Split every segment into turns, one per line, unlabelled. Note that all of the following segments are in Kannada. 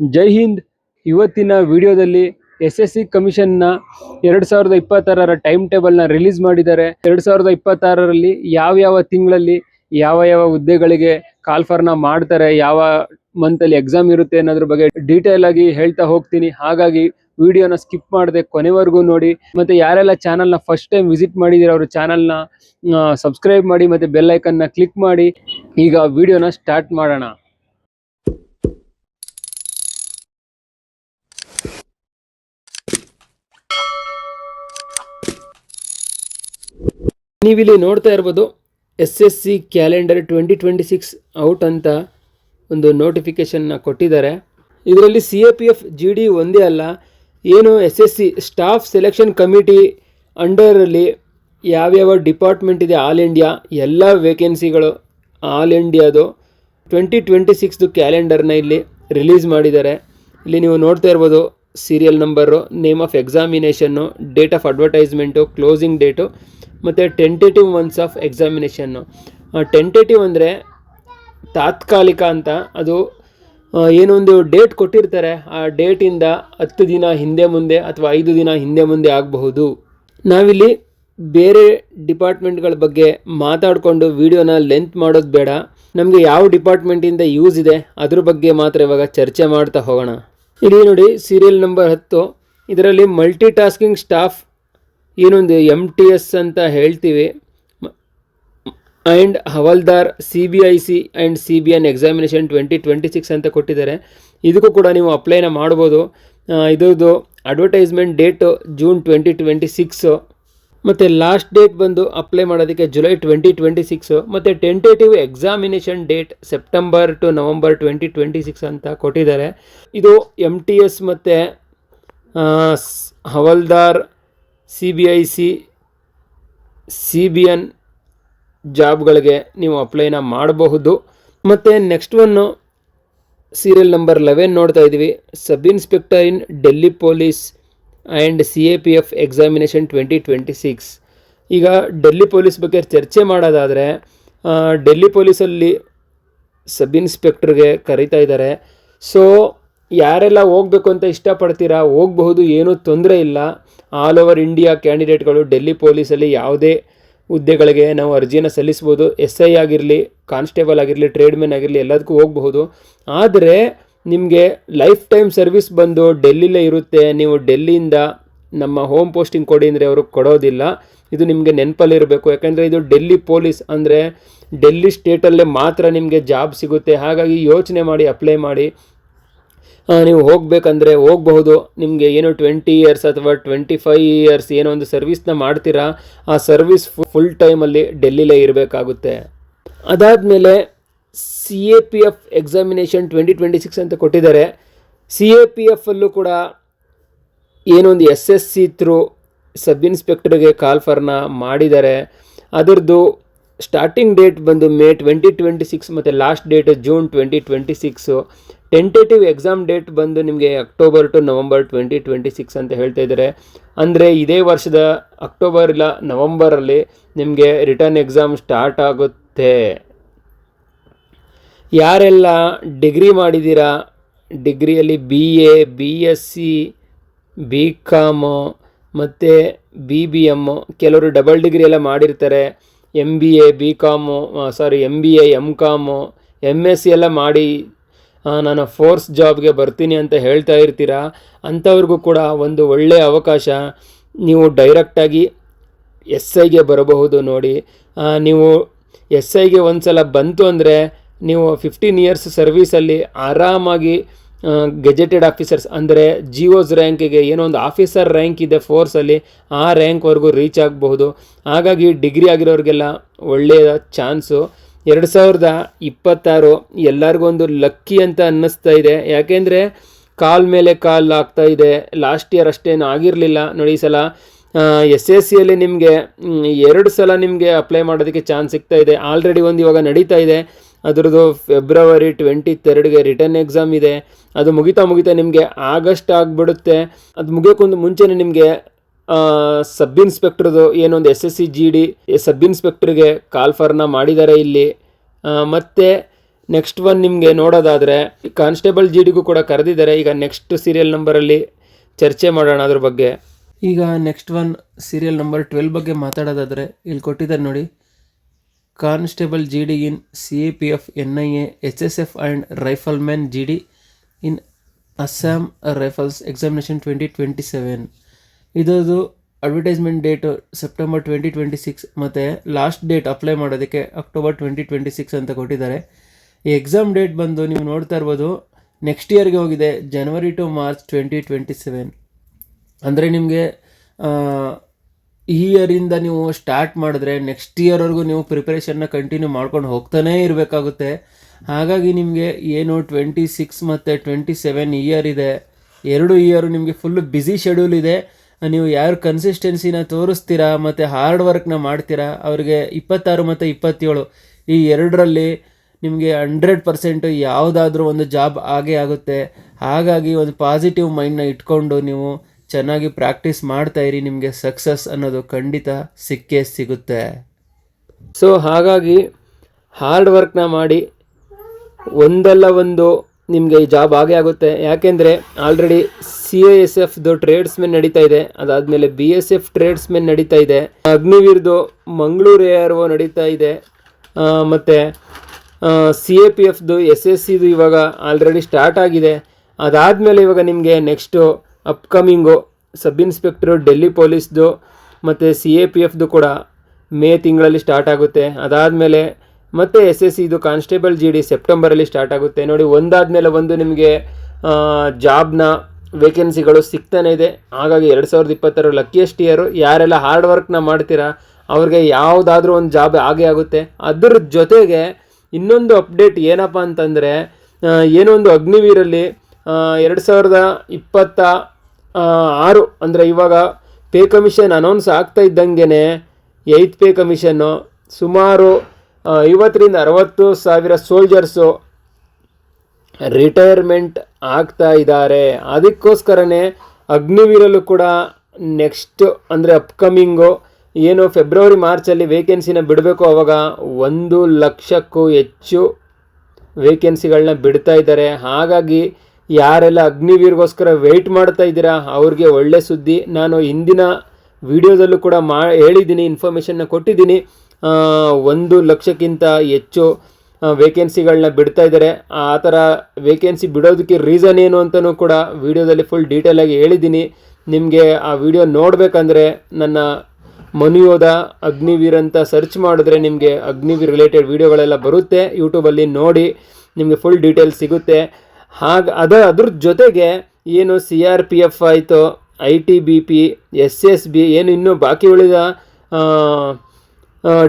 ಜೈ ಹಿಂದ್. ಇವತ್ತಿನ ವಿಡಿಯೋದಲ್ಲಿ ಎಸ್ ಎಸ್ ಸಿ ಕಮಿಷನ್ನ ಎರಡು ಸಾವಿರದ ಇಪ್ಪತ್ತಾರರ ಟೈಮ್ ಟೇಬಲ್ನ ರಿಲೀಸ್ ಮಾಡಿದ್ದಾರೆ. ಎರಡು ಸಾವಿರದ ಇಪ್ಪತ್ತಾರರಲ್ಲಿ ಯಾವ ಯಾವ ತಿಂಗಳಲ್ಲಿ ಯಾವ ಯಾವ ಹುದ್ದೆಗಳಿಗೆ ಕಾಲ್ಫರ್ನ ಮಾಡ್ತಾರೆ, ಯಾವ ಮಂತಲ್ಲಿ ಎಕ್ಸಾಮ್ ಇರುತ್ತೆ ಅನ್ನೋದ್ರ ಬಗ್ಗೆ ಡೀಟೇಲ್ ಆಗಿ ಹೇಳ್ತಾ ಹೋಗ್ತೀನಿ. ಹಾಗಾಗಿ ವಿಡಿಯೋನ ಸ್ಕಿಪ್ ಮಾಡದೆ ಕೊನೆವರೆಗೂ ನೋಡಿ. ಮತ್ತೆ ಯಾರೆಲ್ಲ ಚಾನಲ್ನ ಫಸ್ಟ್ ಟೈಮ್ ವಿಸಿಟ್ ಮಾಡಿದ್ದೀರ ಅವರು ಚಾನಲ್ನ ಸಬ್ಸ್ಕ್ರೈಬ್ ಮಾಡಿ ಮತ್ತೆ ಬೆಲ್ಲೈಕನ್ನ ಕ್ಲಿಕ್ ಮಾಡಿ. ಈಗ ವಿಡಿಯೋನ ಸ್ಟಾರ್ಟ್ ಮಾಡೋಣ. ನೀವಿಲ್ಲಿ ನೋಡ್ತಾ ಇರ್ಬೋದು S S C calendar twenty twenty six out ಅಂತ ಒಂದು ನೋಟಿಫಿಕೇಷನ್ನ ಕೊಟ್ಟಿದ್ದಾರೆ. ಇದರಲ್ಲಿ C A P F G D ಒಂದೇ ಅಲ್ಲ, ಏನು S S C staff selection committee ಅಂಡರಲ್ಲಿ ಯಾವ್ಯಾವ ಡಿಪಾರ್ಟ್ಮೆಂಟ್ ಇದೆ ಆಲ್ ಇಂಡಿಯಾ, ಎಲ್ಲ ವೇಕೆನ್ಸಿಗಳು ಆಲ್ ಇಂಡಿಯಾದು ಟ್ವೆಂಟಿ ಟ್ವೆಂಟಿ ಸಿಕ್ಸ್ದು ಕ್ಯಾಲೆಂಡರ್ನ ಇಲ್ಲಿ ರಿಲೀಸ್ ಮಾಡಿದ್ದಾರೆ. ಇಲ್ಲಿ ನೀವು ನೋಡ್ತಾ ಇರ್ಬೋದು serial number, name of examination, date of advertisement, closing date. ಮತ್ತು tentative months of examination tentative ಅಂದರೆ ತಾತ್ಕಾಲಿಕ ಅಂತ. ಅದು ಏನೊಂದು ಡೇಟ್ ಕೊಟ್ಟಿರ್ತಾರೆ. ಆ ಡೇಟಿಂದ ಹತ್ತು ದಿನ ಹಿಂದೆ ಮುಂದೆ ಅಥವಾ ಐದು ದಿನ ಹಿಂದೆ ಮುಂದೆ ಆಗಬಹುದು. ನಾವಿಲ್ಲಿ ಬೇರೆ ಡಿಪಾರ್ಟ್ಮೆಂಟ್ಗಳ ಬಗ್ಗೆ ಮಾತಾಡಿಕೊಂಡು ವಿಡಿಯೋನ ಲೆಂತ್ ಮಾಡೋದು ಬೇಡ. ನಮಗೆ ಯಾವ ಡಿಪಾರ್ಟ್ಮೆಂಟಿಂದ ಯೂಸ್ ಇದೆ, ಅದ್ರ ಬಗ್ಗೆ ಮಾತ್ರ ಇವಾಗ ಚರ್ಚೆ ಮಾಡ್ತಾ ಹೋಗೋಣ. ಇಲ್ಲಿ ನೋಡಿ ಸೀರಿಯಲ್ ನಂಬರ್ ಹತ್ತು. ಇದರಲ್ಲಿ ಮಲ್ಟಿ ಟಾಸ್ಕಿಂಗ್ ಸ್ಟಾಫ್ ಏನೊಂದು ಎಂ ಟಿ ಎಸ್ ಅಂತ ಹೇಳ್ತೀವಿ. And havildar C B I C and C B N examination twenty twenty six ಅಂತ ಕೊಟ್ಟಿದ್ದಾರೆ. ಇದಕ್ಕೂ ಕೂಡ ನೀವು ಅಪ್ಲೈನ ಮಾಡ್ಬೋದು. ಇದರದ್ದು advertisement date June twenty twenty six ಮತ್ತು ಲಾಸ್ಟ್ ಡೇಟ್ ಬಂದು ಅಪ್ಲೈ ಮಾಡೋದಕ್ಕೆ ಜುಲೈ ಟ್ವೆಂಟಿ ಟ್ವೆಂಟಿ ಸಿಕ್ಸು ಮತ್ತು tentative examination date September to November twenty twenty six ಅಂತ ಕೊಟ್ಟಿದ್ದಾರೆ. ಇದು ಎಂ ಟಿ ಎಸ್ ಮತ್ತು havildar C B I C C B N ಜಾಬ್ಗಳಿಗೆ ನೀವು ಅಪ್ಲೈನ ಮಾಡಬಹುದು. ಮತ್ತು next one serial number eleven ನೋಡ್ತಾ ಇದ್ದೀವಿ. Sub inspector in Delhi police and C A P F examination twenty twenty six ಈಗ ಡೆಲ್ಲಿ ಪೊಲೀಸ್ ಬಗ್ಗೆ ಚರ್ಚೆ ಮಾಡೋದಾದರೆ ಡೆಲ್ಲಿ ಪೊಲೀಸಲ್ಲಿ ಸಬ್ ಇನ್ಸ್ಪೆಕ್ಟ್ರಿಗೆ ಕರೀತಾ ಇದ್ದಾರೆ. ಸೊ ಯಾರೆಲ್ಲ ಹೋಗ್ಬೇಕು ಅಂತ ಇಷ್ಟಪಡ್ತೀರಾ? ಹೋಗಬಹುದು, ಏನೂ ತೊಂದರೆ ಇಲ್ಲ. ಆಲ್ ಓವರ್ ಇಂಡಿಯಾ ಕ್ಯಾಂಡಿಡೇಟ್ಗಳು ಡೆಲ್ಲಿ ಪೊಲೀಸಲ್ಲಿ ಯಾವುದೇ ಹುದ್ದೆಗಳಿಗೆ ನಾವು ಅರ್ಜಿಯನ್ನು ಸಲ್ಲಿಸ್ಬೋದು. ಎಸ್ ಐ ಆಗಿರಲಿ ಕಾನ್ಸ್ಟೇಬಲ್ ಆಗಿರಲಿ ಟ್ರೇಡ್ಮೆನ್ ಆಗಿರಲಿ, ಎಲ್ಲದಕ್ಕೂ ಹೋಗಬಹುದು. ಆದರೆ ನಿಮಗೆ ಲೈಫ್ ಟೈಮ್ ಸರ್ವಿಸ್ ಬಂದು ಡೆಲ್ಲಿಲೇ ಇರುತ್ತೆ. ನೀವು ಡೆಲ್ಲಿಯಿಂದ ನಮ್ಮ ಹೋಮ್ ಪೋಸ್ಟಿಂಗ್ ಕೊಡಿ ಅಂದರೆ ಅವರು ಕೊಡೋದಿಲ್ಲ. ಇದು ನಿಮಗೆ ನೆನಪಲ್ಲಿರಬೇಕು ಯಾಕೆಂದರೆ ಇದು ಡೆಲ್ಲಿ ಪೊಲೀಸ್ ಅಂದರೆ ಡೆಲ್ಲಿ ಸ್ಟೇಟಲ್ಲೇ ಮಾತ್ರ ನಿಮಗೆ ಜಾಬ್ ಸಿಗುತ್ತೆ. ಹಾಗಾಗಿ ಯೋಚನೆ ಮಾಡಿ ಅಪ್ಲೈ ಮಾಡಿ. ನೀವು ಹೋಗಬೇಕಂದ್ರೆ ಹೋಗಬಹುದು. ನಿಮಗೆ ಏನು ಟ್ವೆಂಟಿ ಇಯರ್ಸ್ ಅಥವಾ ಟ್ವೆಂಟಿ ಫೈವ್ ಇಯರ್ಸ್ ಏನೋ ಒಂದು ಸರ್ವಿಸ್ನ ಮಾಡ್ತೀರಾ, ಆ ಸರ್ವಿಸ್ ಫುಲ್ ಟೈಮಲ್ಲಿ ಡೆಲ್ಲಿಲೇ ಇರಬೇಕಾಗುತ್ತೆ. ಅದಾದಮೇಲೆ C A P F examination twenty twenty six ಅಂತ ಕೊಟ್ಟಿದ್ದಾರೆ. ಸಿ ಎ ಪಿ ಎಫಲ್ಲೂ ಕೂಡ ಏನೊಂದು S S C through sub ಇನ್ಸ್ಪೆಕ್ಟರ್ಗೆ ಕಾಲ್ಫರ್ನ ಮಾಡಿದ್ದಾರೆ. ಅದರದ್ದು ಸ್ಟಾರ್ಟಿಂಗ್ ಡೇಟ್ ಬಂದು ಮೇ ಟ್ವೆಂಟಿ ಟ್ವೆಂಟಿ ಸಿಕ್ಸ್ ಮತ್ತು last date June twenty twenty six tentative exam date ಬಂದು ನಿಮಗೆ October to November twenty twenty six ಅಂತ ಹೇಳ್ತಾ ಇದ್ದಾರೆ. ಅಂದರೆ ಇದೇ ವರ್ಷದ ಅಕ್ಟೋಬರ್ ಇಲ್ಲ ನವಂಬರಲ್ಲಿ ನಿಮಗೆ ರಿಟರ್ನ್ ಎಕ್ಸಾಮ್ ಸ್ಟಾರ್ಟ್ ಆಗುತ್ತೆ. ಯಾರೆಲ್ಲ ಡಿಗ್ರಿ ಮಾಡಿದ್ದೀರಾ? ಡಿಗ್ರಿಯಲ್ಲಿ B A B S C B com ಮತ್ತು ಬಿ ಬಿ ಎಮ್ಮು ಕೆಲವರು ಡಬಲ್ ಡಿಗ್ರಿ ಎಲ್ಲ ಮಾಡಿರ್ತಾರೆ. M B A B com sorry M B A M com M S C ಎಲ್ಲ ಮಾಡಿ ನಾನು ಫೋರ್ಸ್ ಜಾಬ್ಗೆ ಬರ್ತೀನಿ ಅಂತ ಹೇಳ್ತಾ ಇರ್ತೀರಾ? ಅಂಥವ್ರಿಗೂ ಕೂಡ ಒಂದು ಒಳ್ಳೆಯ ಅವಕಾಶ. ನೀವು ಡೈರೆಕ್ಟಾಗಿ ಎಸ್ ಐಗೆ ಬರಬಹುದು ನೋಡಿ. ನೀವು ಎಸ್ ಐಗೆ ಒಂದು ಸಲ ಬಂತು ಅಂದರೆ ನೀವು ಫಿಫ್ಟೀನ್ ಇಯರ್ಸ್ ಸರ್ವೀಸಲ್ಲಿ ಆರಾಮಾಗಿ ಗೆಜೆಟೆಡ್ ಆಫೀಸರ್ಸ್ ಅಂದರೆ ಜಿ ಓಸ್ ರ್ಯಾಂಕಿಗೆ ಏನೋ ಒಂದು ಆಫೀಸರ್ ರ್ಯಾಂಕ್ ಇದೆ ಫೋರ್ಸಲ್ಲಿ ಆ ರ್ಯಾಂಕ್ವರೆಗೂ ರೀಚ್ ಆಗಬಹುದು. ಹಾಗಾಗಿ ಡಿಗ್ರಿ ಆಗಿರೋರಿಗೆಲ್ಲ ಒಳ್ಳೆಯ ಚಾನ್ಸು ಎರಡು ಸಾವಿರದ ಇಪ್ಪತ್ತಾರು ಎಲ್ಲರಿಗೂ ಒಂದು ಲಕ್ಕಿ ಅಂತ ಅನ್ನಿಸ್ತಾ ಇದೆ. ಯಾಕೆಂದರೆ ಕಾಲ್ ಮೇಲೆ ಕಾಲ್ ಆಗ್ತಾ ಇದೆ. ಲಾಸ್ಟ್ ಇಯರ್ ಅಷ್ಟೇನು ಆಗಿರಲಿಲ್ಲ. ನೋಡಿ ಸಲ ಎಸ್ ಎಸ್ ಸಿಯಲ್ಲಿ ನಿಮಗೆ ಎರಡು ಸಲ ನಿಮಗೆ ಅಪ್ಲೈ ಮಾಡೋದಕ್ಕೆ ಚಾನ್ಸ್ ಸಿಗ್ತಾ ಇದೆ. ಆಲ್ರೆಡಿ ಒಂದು ಇವಾಗ ನಡೀತಾ ಇದೆ. ಅದರದ್ದು ಫೆಬ್ರವರಿ ಟ್ವೆಂಟಿ ತರ್ಡ್ಗೆ ರಿಟರ್ನ್ ಎಕ್ಸಾಮ್ ಇದೆ. ಅದು ಮುಗಿತಾ ಮುಗಿತಾ ನಿಮಗೆ ಆಗಸ್ಟ್ ಆಗಿಬಿಡುತ್ತೆ. ಅದು ಮುಗಿಯೋಕ್ಕೊಂದು ಮುಂಚೆನೇ ನಿಮಗೆ ಸಬ್ ಇನ್ಸ್ಪೆಕ್ಟ್ರದು ಏನೊಂದು S S C G D sub ಇನ್ಸ್ಪೆಕ್ಟ್ರಿಗೆ ಕಾಲ್ಫರ್ನ ಮಾಡಿದ್ದಾರೆ ಇಲ್ಲಿ. ಮತ್ತು ನೆಕ್ಸ್ಟ್ ಒನ್ ನಿಮಗೆ ನೋಡೋದಾದರೆ ಕಾನ್ಸ್ಟೇಬಲ್ ಜಿ ಡಿಗೂ ಕೂಡ ಕರೆದಿದ್ದಾರೆ. ಈಗ ನೆಕ್ಸ್ಟ್ ಸೀರಿಯಲ್ ನಂಬರಲ್ಲಿ ಚರ್ಚೆ ಮಾಡೋಣ ಅದ್ರ ಬಗ್ಗೆ. ಈಗ next one serial number twelve ಬಗ್ಗೆ ಮಾತಾಡೋದಾದರೆ, ಇಲ್ಲಿ ಕೊಟ್ಟಿದ್ದಾರೆ ನೋಡಿ. Constable G D in C A P F, N I A H S F and rifleman G D in Assam rifles examination twenty twenty seven. ಇದರದು advertisement date September twenty twenty six ಮತ್ತು ಲಾಸ್ಟ್ ಡೇಟ್ ಅಪ್ಲೈ ಮಾಡೋದಕ್ಕೆ ಅಕ್ಟೋಬರ್ ಟ್ವೆಂಟಿ ಟ್ವೆಂಟಿ ಸಿಕ್ಸ್ ಅಂತ ಕೊಟ್ಟಿದ್ದಾರೆ. ಈ ಎಕ್ಸಾಮ್ ಡೇಟ್ ಬಂದು ನೀವು ನೋಡ್ತಾ ಇರ್ಬೋದು ನೆಕ್ಸ್ಟ್ ಇಯರ್ಗೆ ಹೋಗಿದೆ January to March twenty twenty seven ಅಂದರೆ ನಿಮಗೆ ಈ ಇಯರಿಂದ ನೀವು ಸ್ಟಾರ್ಟ್ ಮಾಡಿದ್ರೆ ನೆಕ್ಸ್ಟ್ ಇಯರ್ವರೆಗೂ ನೀವು ಪ್ರಿಪ್ರೇಷನ್ನ ಕಂಟಿನ್ಯೂ ಮಾಡ್ಕೊಂಡು ಹೋಗ್ತಾನೇ ಇರಬೇಕಾಗುತ್ತೆ. ಹಾಗಾಗಿ ನಿಮಗೆ ಏನು ಟ್ವೆಂಟಿ ಸಿಕ್ಸ್ ಮತ್ತು ಟ್ವೆಂಟಿ ಸೆವೆನ್ ಇಯರ್ ಇದೆ, ಎರಡು ಇಯರು ನಿಮಗೆ ಫುಲ್ಲು ಬ್ಯುಸಿ ಶೆಡ್ಯೂಲ್ ಇದೆ. ನೀವು ಯಾರು ಕನ್ಸಿಸ್ಟೆನ್ಸಿನ ತೋರಿಸ್ತೀರಾ ಮತ್ತು ಹಾರ್ಡ್ ವರ್ಕ್ನ ಮಾಡ್ತೀರಾ, ಅವರಿಗೆ ಇಪ್ಪತ್ತಾರು ಮತ್ತು ಇಪ್ಪತ್ತೇಳು, ಈ ಎರಡರಲ್ಲಿ ನಿಮಗೆ ಹಂಡ್ರೆಡ್ ಪರ್ಸೆಂಟು ಯಾವುದಾದ್ರೂ ಒಂದು ಜಾಬ್ ಆಗೇ ಆಗುತ್ತೆ. ಹಾಗಾಗಿ ಒಂದು ಪಾಸಿಟಿವ್ ಮೈಂಡ್ನ ಇಟ್ಕೊಂಡು ನೀವು ಚೆನ್ನಾಗಿ ಪ್ರಾಕ್ಟೀಸ್ ಇರಿ, ನಿಮಗೆ ಸಕ್ಸಸ್ ಅನ್ನೋದು ಖಂಡಿತ ಸಿಕ್ಕೇ ಸಿಗುತ್ತೆ. ಸೊ ಹಾಗಾಗಿ ಹಾರ್ಡ್ ವರ್ಕ್ನ ಮಾಡಿ ಒಂದಲ್ಲ ಒಂದು ನಿಮಗೆ ಈ ಜಾಬ್ ಆಗೇ ಆಗುತ್ತೆ. ಯಾಕೆಂದರೆ ಆಲ್ರೆಡಿ ಸಿ ಎ ಎಸ್ ಎಫ್ದು ಟ್ರೇಡ್ಸ್ಮೆನ್ ನಡೀತಾ ಇದೆ. ಅದಾದಮೇಲೆ ಬಿ ಎಸ್ ಎಫ್ ಟ್ರೇಡ್ಸ್ಮೆನ್ ನಡೀತಾ ಇದೆ. ಅಗ್ನಿವೀರ್ದು ಮಂಗಳೂರು ಎ ಆರ್ ಒ ನಡೀತಾ ಇದೆ. ಮತ್ತು ಸಿ ಎ ಪಿ ಎಫ್ದು ಎಸ್ ಎಸ್ ಸಿದು ಇವಾಗ ಆಲ್ರೆಡಿ ಸ್ಟಾರ್ಟ್ ಆಗಿದೆ. ಅದಾದಮೇಲೆ ಇವಾಗ ನಿಮಗೆ next upcoming sub inspector Delhi ಪೊಲೀಸ್ದು ಮತ್ತು ಸಿ ಎ ಪಿ ಎಫ್ದು ಕೂಡ ಮೇ ತಿಂಗಳಲ್ಲಿ ಸ್ಟಾರ್ಟ್ ಆಗುತ್ತೆ. ಅದಾದಮೇಲೆ ಮತ್ತೆ ಎಸ್ ಎಸ್ ಇದು ಕಾನ್ಸ್ಟೇಬಲ್ ಜಿ ಡಿ ಸೆಪ್ಟೆಂಬರಲ್ಲಿ ಸ್ಟಾರ್ಟ್ ಆಗುತ್ತೆ. ನೋಡಿ, ಒಂದಾದಮೇಲೆ ಒಂದು ನಿಮಗೆ ಜಾಬ್ನ ವೇಕೆನ್ಸಿಗಳು ಸಿಗ್ತಾನೆ ಇದೆ. ಹಾಗಾಗಿ ಎರಡು ಸಾವಿರದ ಇಪ್ಪತ್ತರ ಲಕ್ಕಿಯಸ್ಟ್ ಇಯರು ಯಾರೆಲ್ಲ ಹಾರ್ಡ್ ವರ್ಕ್ನ ಮಾಡ್ತೀರಾ, ಅವ್ರಿಗೆ ಯಾವುದಾದ್ರೂ ಒಂದು ಜಾಬ್ ಆಗೇ ಆಗುತ್ತೆ. ಅದ್ರ ಜೊತೆಗೆ ಇನ್ನೊಂದು ಅಪ್ಡೇಟ್ ಏನಪ್ಪ ಅಂತಂದರೆ ಏನೋ ಒಂದು ಅಗ್ನಿವೀರಲ್ಲಿ ಎರಡು ಸಾವಿರದ ಇಪ್ಪತ್ತ ಆರು, ಅಂದರೆ ಇವಾಗ ಪೇ ಕಮಿಷನ್ ಅನೌನ್ಸ್ ಆಗ್ತಾ ಇದ್ದಂಗೆ ಏಯ್ತ್ ಪೇ ಕಮಿಷನ್ನು ಸುಮಾರು ಐವತ್ತರಿಂದ ಅರವತ್ತು ಸಾವಿರ ಸೋಲ್ಜರ್ಸು ರಿಟೈರ್ಮೆಂಟ್ ಆಗ್ತಾ ಇದ್ದಾರೆ. ಅದಕ್ಕೋಸ್ಕರನೇ ಅಗ್ನಿವೀರಲ್ಲೂ ಕೂಡ ನೆಕ್ಸ್ಟ್ ಅಂದರೆ ಅಪ್ಕಮಿಂಗು ಏನು ಫೆಬ್ರವರಿ ಮಾರ್ಚಲ್ಲಿ ವೇಕೆನ್ಸಿನ ಬಿಡಬೇಕು ಅವಾಗ ಒಂದು ಲಕ್ಷಕ್ಕೂ ಹೆಚ್ಚು ವೇಕೆನ್ಸಿಗಳನ್ನ ಬಿಡ್ತಾ ಇದ್ದಾರೆ. ಹಾಗಾಗಿ ಯಾರೆಲ್ಲ ಅಗ್ನಿವೀರ್ಗೋಸ್ಕರ ವೆಯ್ಟ್ ಮಾಡ್ತಾ ಇದ್ದೀರಾ ಅವ್ರಿಗೆ ಒಳ್ಳೆ ಸುದ್ದಿ. ನಾನು ಹಿಂದಿನ ವಿಡಿಯೋದಲ್ಲೂ ಕೂಡ ಮಾ ಹೇಳಿದ್ದೀನಿ ಇನ್ಫಾರ್ಮೇಷನ್ನ ಕೊಟ್ಟಿದ್ದೀನಿ. ಒಂದು ಲಕ್ಷಕ್ಕಿಂತ ಹೆಚ್ಚು ವೇಕೆನ್ಸಿಗಳನ್ನ ಬಿಡ್ತಾ ಇದ್ದಾರೆ. ಆ ಥರ ವೇಕೆನ್ಸಿ ಬಿಡೋದಕ್ಕೆ ರೀಸನ್ ಏನು ಅಂತಲೂ ಕೂಡ ವಿಡಿಯೋದಲ್ಲಿ ಫುಲ್ ಡೀಟೇಲಾಗಿ ಹೇಳಿದ್ದೀನಿ. ನಿಮಗೆ ಆ ವಿಡಿಯೋ ನೋಡಬೇಕಂದ್ರೆ ನನ್ನ ಮನುಯೋಧ ಅಗ್ನಿವೀರ್ ಅಂತ ಸರ್ಚ್ ಮಾಡಿದ್ರೆ ನಿಮಗೆ ಅಗ್ನಿವೀರ್ ರಿಲೇಟೆಡ್ ವಿಡಿಯೋಗಳೆಲ್ಲ ಬರುತ್ತೆ. ಯೂಟ್ಯೂಬಲ್ಲಿ ನೋಡಿ ನಿಮಗೆ ಫುಲ್ ಡೀಟೇಲ್ ಸಿಗುತ್ತೆ. ಹಾಗೆ ಅದ ಅದ್ರ ಜೊತೆಗೆ ಏನು ಸಿ ಆರ್ ಪಿ ಎಫ್ ಆಯಿತು I T B P S S B ಏನು ಇನ್ನೂ ಬಾಕಿ ಉಳಿದ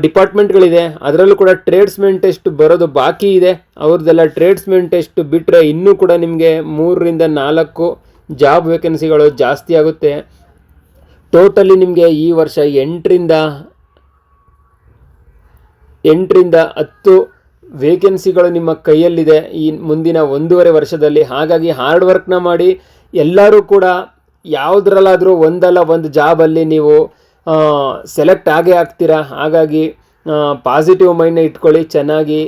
ಡಿಪಾರ್ಟ್ಮೆಂಟ್ಗಳಿದೆ ಅದರಲ್ಲೂ ಕೂಡ ಟ್ರೇಡ್ಸ್ಮೆನ್ ಟೆಸ್ಟ್ ಬರೋದು ಬಾಕಿ ಇದೆ. ಅವ್ರದ್ದೆಲ್ಲ ಟ್ರೇಡ್ಸ್ಮೆನ್ ಟೆಸ್ಟ್ ಬಿಟ್ಟರೆ ಇನ್ನೂ ಕೂಡ ನಿಮಗೆ ಮೂರರಿಂದ ನಾಲ್ಕು ಜಾಬ್ ವೇಕೆನ್ಸಿಗಳು ಜಾಸ್ತಿ ಆಗುತ್ತೆ. ಟೋಟಲಿ ನಿಮಗೆ ಈ ವರ್ಷ ಎಂಟರಿಂದ ಎಂಟರಿಂದ ಹತ್ತು ವೇಕೆನ್ಸಿಗಳು ನಿಮ್ಮ ಕೈಯಲ್ಲಿದೆ. ಈ ಮುಂದಿನ ಒಂದೂವರೆ ವರ್ಷದಲ್ಲಿ. ಹಾಗಾಗಿ ಹಾರ್ಡ್ ವರ್ಕ್ನ ಮಾಡಿ ಎಲ್ಲರೂ ಕೂಡ ಯಾವುದ್ರಲ್ಲಾದರೂ ಒಂದಲ್ಲ ಒಂದು ಜಾಬಲ್ಲಿ ನೀವು ಸೆಲೆಕ್ಟ್ ಆಗೇ ಆಗ್ತೀರಾ ಹಾಗಾಗಿ ಪಾಸಿಟಿವ್ ಮೈಂಡ್ನ ಇಟ್ಕೊಳ್ಳಿ, ಚೆನ್ನಾಗಿ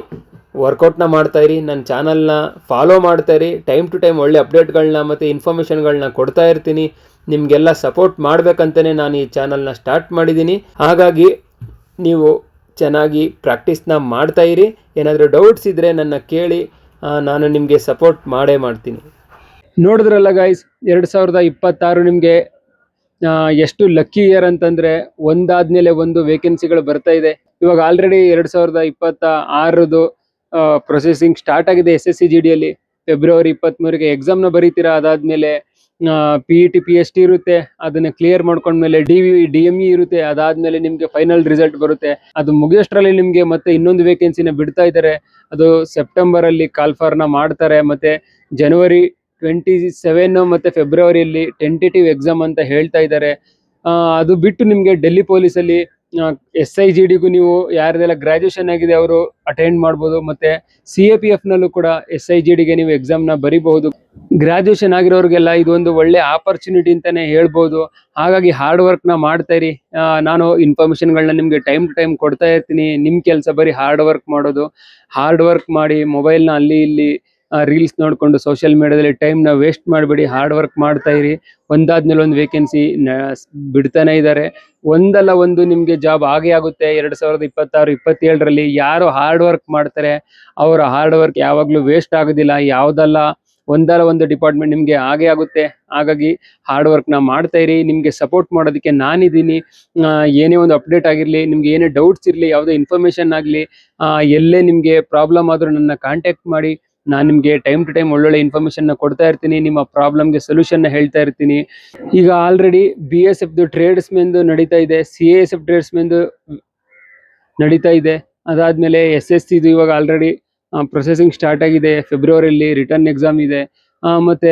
ವರ್ಕೌಟ್ನ ಮಾಡ್ತಾಯಿರಿ ನನ್ನ ಚಾನಲ್ನ ಫಾಲೋ ಮಾಡ್ತಾಯಿರಿ ಟೈಮ್ ಟು ಟೈಮ್ ಒಳ್ಳೆ ಅಪ್ಡೇಟ್ಗಳನ್ನ ಮತ್ತು ಇನ್ಫಾರ್ಮೇಷನ್ಗಳನ್ನ ಕೊಡ್ತಾ ಇರ್ತೀನಿ. ನಿಮಗೆಲ್ಲ ಸಪೋರ್ಟ್ ಮಾಡಬೇಕಂತಲೇ ನಾನು ಈ ಚಾನಲ್ನ ಸ್ಟಾರ್ಟ್ ಮಾಡಿದ್ದೀನಿ. ಹಾಗಾಗಿ, ನೀವು ಚೆನ್ನಾಗಿ ಪ್ರಾಕ್ಟೀಸ್ನ ಮಾಡ್ತಾಯಿರಿ ಏನಾದರೂ ಡೌಟ್ಸ್ ಇದ್ದರೆ ನನ್ನ ಕೇಳಿ ನಾನು ನಿಮಗೆ ಸಪೋರ್ಟ್ ಮಾಡೇ ಮಾಡ್ತೀನಿ. ನೋಡಿದ್ರಲ್ಲ ಗಾಯ್ಸ್ ಎರಡು ಸಾವಿರದ ಇಪ್ಪತ್ತಾರು ನಿಮಗೆ ಎಷ್ಟು ಲಕ್ಕಿ ಇಯರ್ ಅಂತಂದ್ರೆ ಒಂದಾದ್ಮೇಲೆ ಒಂದು ವೇಕೆನ್ಸಿಗಳು ಬರ್ತಾ ಇದೆ. ಇವಾಗ ಆಲ್ರೆಡಿ ಎರಡ್ ಸಾವಿರದ ಇಪ್ಪತ್ತ ಆರದು ಪ್ರೊಸೆಸಿಂಗ್ ಸ್ಟಾರ್ಟ್ ಆಗಿದೆ ಎಸ್ ಎಸ್ ಸಿ ಜಿ ಡಿಯಲ್ಲಿ ಫೆಬ್ರವರಿ ಇಪ್ಪತ್ಮೂರಿಗೆ ಎಕ್ಸಾಮ್ನ ಬರೀತೀರಾ? ಅದಾದ್ಮೇಲೆ P E T P S T ಇರುತ್ತೆ. ಅದನ್ನ ಕ್ಲಿಯರ್ ಮಾಡ್ಕೊಂಡ್ಮೇಲೆ D V D M E ಇರುತ್ತೆ. ಅದಾದ್ಮೇಲೆ ನಿಮ್ಗೆ ಫೈನಲ್ ರಿಸಲ್ಟ್ ಬರುತ್ತೆ. ಅದು ಮುಗಿಯೋಷ್ಟರಲ್ಲಿ ನಿಮ್ಗೆ ಮತ್ತೆ ಇನ್ನೊಂದು ವೇಕೆನ್ಸಿನ ಬಿಡ್ತಾ ಇದ್ದಾರೆ. ಅದು ಸೆಪ್ಟೆಂಬರ್ ಅಲ್ಲಿ ಕಾಲ್ಫಾರ್ನ ಮಾಡ್ತಾರೆ. ಮತ್ತೆ ಜನವರಿ ಟ್ವೆಂಟಿ ಸೆವೆನ್ ಮತ್ತೆ ಫೆಬ್ರವರಿಯಲ್ಲಿ ಟೆಂಟೇಟಿವ್ ಎಕ್ಸಾಮ್ ಅಂತ ಹೇಳ್ತಾ ಇದ್ದಾರೆ. ಅದು ಬಿಟ್ಟು ನಿಮಗೆ ಡೆಲ್ಲಿ ಪೊಲೀಸಲ್ಲಿ ಎಸ್ ಐ ಜಿ ಡಿಗೂ ನೀವು ಯಾರ್ದೆಲ್ಲ ಗ್ರಾಜುಯೇಷನ್ ಆಗಿದೆ ಅವರು ಅಟೆಂಡ್ ಮಾಡ್ಬೋದು. ಮತ್ತೆ ಸಿ ಎ ಪಿ ಎಫ್ನಲ್ಲೂ ಕೂಡ ಎಸ್ ಐ ಜಿ ಡಿಗೆ ನೀವು ಎಕ್ಸಾಮ್ನ ಬರಿಬಹುದು. ಗ್ರಾಜುಯೇಷನ್ ಆಗಿರೋರಿಗೆಲ್ಲ ಇದೊಂದು ಒಳ್ಳೆ ಆಪರ್ಚುನಿಟಿ ಅಂತಾನೆ ಹೇಳ್ಬೋದು. ಹಾಗಾಗಿ ಹಾರ್ಡ್ ವರ್ಕ್ನ ಮಾಡ್ತಾ ಇರಿ. ನಾನು ಇನ್ಫಾರ್ಮೇಷನ್ಗಳನ್ನ ನಿಮಗೆ ಟೈಮ್ ಟು ಟೈಮ್ ಕೊಡ್ತಾ ಇರ್ತೀನಿ. ನಿಮ್ಮ ಕೆಲಸ ಬರೀ ಹಾರ್ಡ್ ವರ್ಕ್ ಮಾಡೋದು. ಹಾರ್ಡ್ ವರ್ಕ್ ಮಾಡಿ ಮೊಬೈಲ್ನ ಅಲ್ಲಿ ಇಲ್ಲಿ ರೀಲ್ಸ್ ನೋಡಿಕೊಂಡು ಸೋಷಿಯಲ್ ಮೀಡಿಯಾದಲ್ಲಿ ಟೈಮ್ನ ವೇಸ್ಟ್ ಮಾಡಬೇಡಿ ಹಾರ್ಡ್ ವರ್ಕ್ ಮಾಡ್ತಾ ಇರಿ. ಒಂದಾದ್ಮೇಲೆ ಒಂದು ವೇಕೆನ್ಸಿ ಬಿಡ್ತಾನೆ ಇದ್ದಾರೆ ಒಂದಲ್ಲ ಒಂದು ನಿಮಗೆ ಜಾಬ್ ಆಗೇ ಆಗುತ್ತೆ. ಎರಡು ಸಾವಿರದ ಇಪ್ಪತ್ತಾರು ಇಪ್ಪತ್ತೇಳರಲ್ಲಿ ಯಾರು ಹಾರ್ಡ್ ವರ್ಕ್ ಮಾಡ್ತಾರೆ ಅವರ ಹಾರ್ಡ್ ವರ್ಕ್ ಯಾವಾಗಲೂ ವೇಸ್ಟ್ ಆಗೋದಿಲ್ಲ. ಯಾವುದಲ್ಲ ಒಂದಲ್ಲ ಒಂದು ಡಿಪಾರ್ಟ್ಮೆಂಟ್ ನಿಮಗೆ ಆಗೇ ಆಗುತ್ತೆ. ಹಾಗಾಗಿ ಹಾರ್ಡ್ ವರ್ಕ್ನ ಮಾಡ್ತಾ ಇರಿ. ನಿಮಗೆ ಸಪೋರ್ಟ್ ಮಾಡೋದಕ್ಕೆ ನಾನಿದ್ದೀನಿ. ಆ, ಏನೇ ಒಂದು ಅಪ್ಡೇಟ್ ಆಗಿರಲಿ ನಿಮ್ಗೆ ಏನೇ ಡೌಟ್ಸ್ ಇರಲಿ ಯಾವುದೇ ಇನ್ಫಾರ್ಮೇಷನ್ ಆಗಲಿ ಎಲ್ಲೇ ನಿಮಗೆ ಪ್ರಾಬ್ಲಮ್ ಆದರೂ ನನ್ನ ಕಾಂಟ್ಯಾಕ್ಟ್ ಮಾಡಿ. ನಾನು ನಿಮಗೆ ಟೈಮ್ ಟು ಟೈಮ್ ಒಳ್ಳೊಳ್ಳೆ ಇನ್ಫಾರ್ಮೇಷನ್ನ ಕೊಡ್ತಾ ಇರ್ತೀನಿ, ನಿಮ್ಮ ಪ್ರಾಬ್ಲಮ್ಗೆ ಸೊಲ್ಯೂಷನ್ನ ಹೇಳ್ತಾ ಇರ್ತೀನಿ. ಈಗ ಆಲ್ರೆಡಿ ಬಿ ಎಸ್ ಎಫ್ದು ಟ್ರೇಡ್ಸ್ ಮೆಂದು ನಡೀತಾ ಇದೆ ಸಿ ಎಸ್ ಎಫ್ ಟ್ರೇಡ್ಸ್ ಮೆಂದು ನಡೀತಾ ಇದೆ. ಅದಾದಮೇಲೆ ಎಸ್ ಎಸ್ ಸಿದು ಇವಾಗ ಆಲ್ರೆಡಿ ಪ್ರೊಸೆಸಿಂಗ್ ಸ್ಟಾರ್ಟ್ ಆಗಿದೆ ಫೆಬ್ರವರಿಯಲ್ಲಿ ರಿಟರ್ನ್ ಎಕ್ಸಾಮ್ ಇದೆ. ಮತ್ತು ಮತ್ತೆ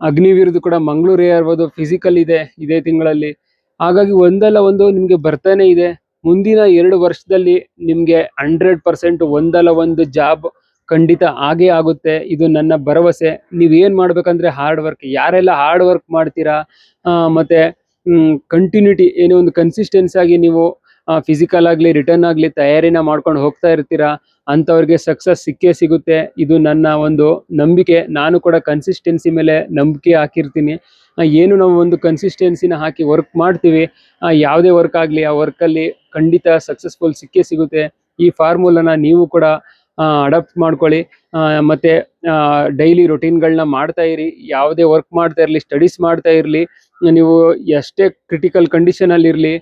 ಅಗ್ನಿವೀರ್ದು ಕೂಡ ಮಂಗಳೂರು ಇರ್ಬೋದು ಫಿಸಿಕಲ್ ಇದೆ ಇದೇ ತಿಂಗಳಲ್ಲಿ. ಹಾಗಾಗಿ ಒಂದಲ್ಲ ಒಂದು ನಿಮಗೆ ಬರ್ತಾನೆ ಇದೆ. ಮುಂದಿನ ಎರಡು ವರ್ಷದಲ್ಲಿ ನಿಮಗೆ ಹಂಡ್ರೆಡ್ ಪರ್ಸೆಂಟ್ ಒಂದಲ್ಲ ಒಂದು ಜಾಬ್ ಖಂಡಿತ ಆಗೇ ಆಗುತ್ತೆ. ಇದು ನನ್ನ ಭರವಸೆ. ನೀವು ಏನು ಮಾಡ್ಬೇಕಂದ್ರೆ ಹಾರ್ಡ್ ವರ್ಕ್ ಯಾರೆಲ್ಲ ಹಾರ್ಡ್ ವರ್ಕ್ ಮಾಡ್ತೀರಾ ಮತ್ತು ಕಂಟಿನ್ಯೂಟಿ ಏನೋ ಒಂದು ಕನ್ಸಿಸ್ಟೆನ್ಸ್ ಆಗಿ ನೀವು ಫಿಸಿಕಲ್ ಆಗಲಿ ರಿಟರ್ನ್ ಆಗಲಿ ತಯಾರಿನ ಮಾಡ್ಕೊಂಡು ಹೋಗ್ತಾ ಇರ್ತೀರಾ, ಅಂಥವ್ರಿಗೆ ಸಕ್ಸಸ್ ಸಿಕ್ಕೇ ಸಿಗುತ್ತೆ. ಇದು ನನ್ನ ಒಂದು ನಂಬಿಕೆ. ನಾನು ಕೂಡ ಕನ್ಸಿಸ್ಟೆನ್ಸಿ ಮೇಲೆ ನಂಬಿಕೆ ಹಾಕಿರ್ತೀನಿ. ಏನು ನಾವು ಒಂದು ಕನ್ಸಿಸ್ಟೆನ್ಸಿನ ಹಾಕಿ ವರ್ಕ್ ಮಾಡ್ತೀವಿ ಯಾವುದೇ ವರ್ಕ್ ಆಗಲಿ, ಆ ವರ್ಕಲ್ಲಿ ಖಂಡಿತ ಸಕ್ಸಸ್ಫುಲ್ ಸಿಕ್ಕೇ ಸಿಗುತ್ತೆ. ಈ ಫಾರ್ಮುಲಾನ ನೀವು ಕೂಡ ಅಡಾಪ್ಟ್ ಮಾಡ್ಕೊಳ್ಳಿ. ಮತ್ತೆ ಡೈಲಿ ರೊಟೀನ್ಗಳನ್ನ ಮಾಡ್ತಾ ಇರಿ. ಯಾವುದೇ ವರ್ಕ್ ಮಾಡ್ತಾ ಇರಲಿ ಸ್ಟಡೀಸ್ ಮಾಡ್ತಾ ಇರಲಿ, ನೀವು ಎಷ್ಟೇ ಕ್ರಿಟಿಕಲ್ ಕಂಡೀಷನಲ್ಲಿ ಇರಲಿ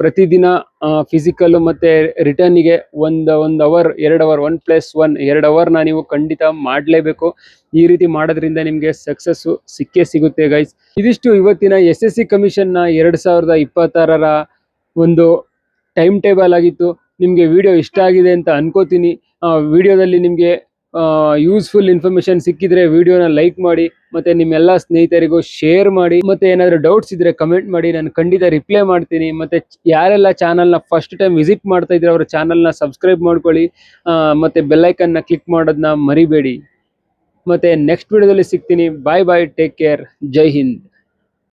ಪ್ರತಿದಿನ ಫಿಸಿಕಲ್ ಮತ್ತು ರಿಟರ್ನಿಗೆ ಒಂದು ಒಂದು ಅವರ್ ಎರಡು ಅವರ್ ಒನ್ ಪ್ಲಸ್ ಒನ್ ಎರಡು ಅವರ್ನ ನೀವು ಖಂಡಿತ ಮಾಡಲೇಬೇಕು. ಈ ರೀತಿ ಮಾಡೋದ್ರಿಂದ ನಿಮಗೆ ಸಕ್ಸಸ್ಸು ಸಿಕ್ಕೇ ಸಿಗುತ್ತೆ ಗೈಸ್ ಇದಿಷ್ಟು ಇವತ್ತಿನ ಎಸ್ ಎಸ್ ಸಿ ಕಮಿಷನ್ನ ಎರಡು ಸಾವಿರದ ಇಪ್ಪತ್ತಾರರ ಒಂದು ಟೈಮ್ ಟೇಬಲ್ ಆಗಿತ್ತು. ನಿಮಗೆ ವಿಡಿಯೋ ಇಷ್ಟ ಆಗಿದೆ ಅಂತ ಅನ್ಕೋತೀನಿ. ವಿಡಿಯೋದಲ್ಲಿ ನಿಮಗೆ ಯೂಸ್ಫುಲ್ ಇನ್ಫಾರ್ಮೇಶನ್ ಸಿಕ್ಕಿದ್ರೆ ವಿಡಿಯೋನ ಲೈಕ್ ಮಾಡಿ, ಮತ್ತೆ ನಿಮ್ಮೆಲ್ಲ ಸ್ನೇಹಿತರಿಗೂ ಶೇರ್ ಮಾಡಿ, ಮತ್ತೆ ಏನಾದರೂ ಡೌಟ್ಸ್ ಇದ್ರೆ ಕಮೆಂಟ್ ಮಾಡಿ, ನಾನು ಖಂಡಿತ ರಿಪ್ಲೈ ಮಾಡ್ತೀನಿ. ಮತ್ತೆ ಯಾರೆಲ್ಲ ಚಾನಲ್ನ ಫಸ್ಟ್ ಟೈಮ್ ವಿಸಿಟ್ ಮಾಡ್ತಾ ಇದ್ರೆ ಅವರ ಚಾನಲ್ನ ಸಬ್ಸ್ಕ್ರೈಬ್ ಮಾಡ್ಕೊಳ್ಳಿ. ಮತ್ತೆ ಬೆಲ್ಲೈಕನ್ನ ಕ್ಲಿಕ್ ಮಾಡೋದನ್ನ ಮರಿಬೇಡಿ. ಮತ್ತೆ ನೆಕ್ಸ್ಟ್ ವಿಡಿಯೋದಲ್ಲಿ ಸಿಗ್ತೀನಿ. ಬಾಯ್ ಬಾಯ್ ಟೇಕ್ ಕೇರ್ ಜೈ ಹಿಂದ್.